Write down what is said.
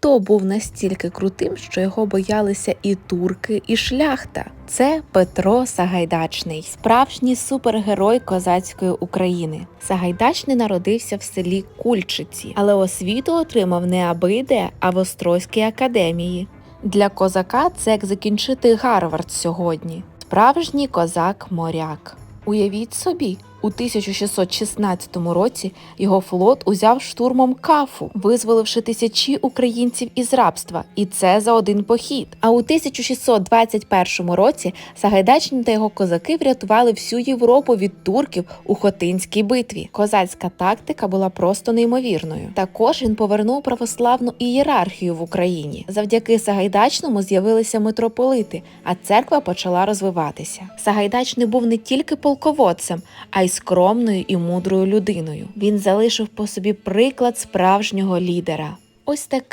Хто був настільки крутим, що його боялися і турки, і шляхта? Це Петро Сагайдачний, справжній супергерой козацької України. Сагайдачний народився в селі Кульчиці, але освіту отримав не абиде, а в Острозькій академії. Для козака це як закінчити Гарвард сьогодні. Справжній козак-моряк. Уявіть собі, у 1616 році його флот узяв штурмом кафу, визволивши тисячі українців із рабства, і це за один похід. А у 1621 році Сагайдачний та його козаки врятували всю Європу від турків у Хотинській битві. Козацька тактика була просто неймовірною. Також він повернув православну ієрархію в Україні. Завдяки Сагайдачному з'явилися митрополити, а церква почала розвиватися. Сагайдачний був не тільки полководцем, а й скромною і мудрою людиною. Він залишив по собі приклад справжнього лідера. Ось такий